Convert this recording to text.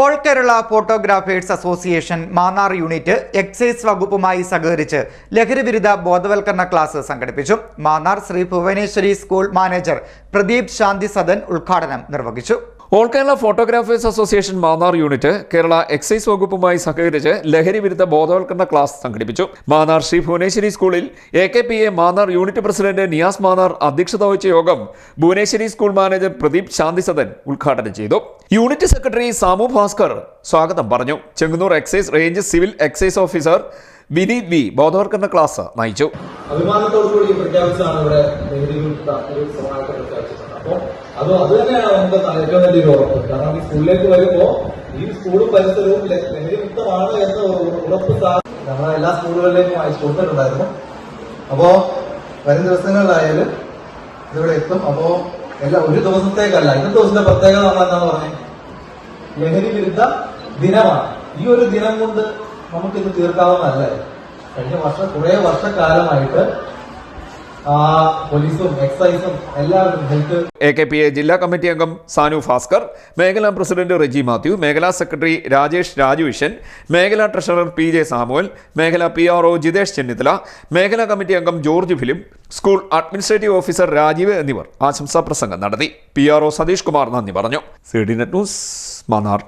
All Kerala photographers association Mannar unit excise വകുപ്പുമായി സഹകരിച്ച് ലഹരിവിരുദ്ധ ബോധവൽക്കരണ ക്ലാസ് സംഘടിപ്പിച്ചു. മാന്നാർ ശ്രീ ഭുവനേശ്വരി സ്കൂൾ മാനേജർ പ്രദീപ് ശാന്തി സദൻ ഉദ്ഘാടനം നിർവഹിച്ചു. All Kerala photographers association Mannar unit Kerala excise വകുപ്പുമായി സഹകരിച്ച് ലഹരി വിരുദ്ധ ബോധവൽക്കരണ ക്ലാസ് സംഘടിപ്പിച്ചു. മാന്നാർ ശ്രീ ഭുവനേശ്വരി സ്കൂളിൽ A K P A Mannar unit president Niyas Mannar അധ്യക്ഷത വഹിച്ച യോഗം ഭുവനേശ്വരി സ്കൂൾ മാനേജർ പ്രദീപ് ശാന്തിസദൻ ഉദ്ഘാടനം ചെയ്തു. യൂണിറ്റ് സെക്രട്ടറി സാമു ഭാസ്കർ സ്വാഗതം പറഞ്ഞു. Chengannur excise range civil excise officer Vineeth V ബോധവൽക്കരണ ക്ലാസ് നയിച്ചു അഭിമാനത്തോടുകൂടി പ്രഖ്യാപിച്ചാണ് ഇവിടെ കാരണം ഈ അപ്പോ വരും ദിവസങ്ങളിലായാലും ഇതിവിടെ എത്തും. അപ്പോ എല്ലാ ഒരു ദിവസത്തേക്കല്ല ഇന്നത്തെ ദിവസത്തെ പ്രത്യേകത നമ്മൾ എന്താണ് പറഞ്ഞത് ലഹരി വിരുദ്ധ ദിനമാണ്. ഈ ഒരു ദിനം കൊണ്ട് നമുക്കിത് തീർക്കാവുന്നതല്ല. കഴിഞ്ഞ വർഷം കുറെ വർഷക്കാലമായിട്ട് പോലീസും എക്സൈസും എല്ലാവരും എ കെ പി എ ജില്ലാ കമ്മിറ്റി അംഗം സാനു ഭാസ്കർ മേഖലാ പ്രസിഡന്റ് റെജി മാത്യു മേഖലാ സെക്രട്ടറി രാജേഷ് രാജുവിഷൻ മേഖലാ ട്രഷറർ പി ജെ സാമുവൽ മേഖലാ P R O Jithesh Chennithala മേഖലാ കമ്മിറ്റി അംഗം George film school administrative officer Rajeev എന്നിവർ ആശംസാ പ്രസംഗം നടത്തി. P R O Satheesh Kumar നന്ദി പറഞ്ഞു. C D net news Mannar